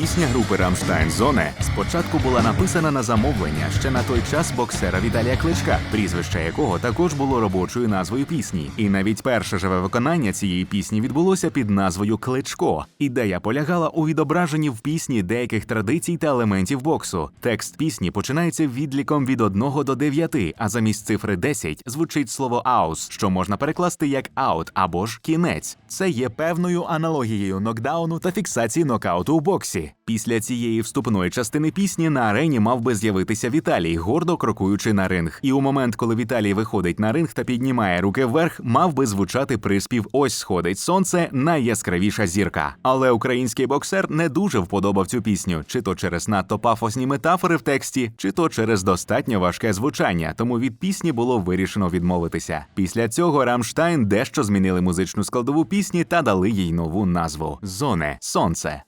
Пісня групи Рамштайн Зоне спочатку була написана на замовлення ще на той час боксера Віталія Кличка, прізвище якого також було робочою назвою пісні. І навіть перше живе виконання цієї пісні відбулося під назвою Кличко. Ідея полягала у відображенні в пісні деяких традицій та елементів боксу. Текст пісні починається відліком від 1 до 9, а замість цифри 10 звучить слово аус, що можна перекласти як аут або ж кінець. Це є певною аналогією нокдауну та фіксації нокауту у боксі. Після цієї вступної частини пісні на арені мав би з'явитися Віталій, гордо крокуючи на ринг. І у момент, коли Віталій виходить на ринг та піднімає руки вверх, мав би звучати приспів Ось сходить сонце, найяскравіша зірка. Але український боксер не дуже вподобав цю пісню, чи то через надто пафосні метафори в тексті, чи то через достатньо важке звучання. Тому від пісні було вирішено відмовитися. Після цього Рамштайн дещо змінили музичну складову пісні та дали їй нову назву Зоне Сонце.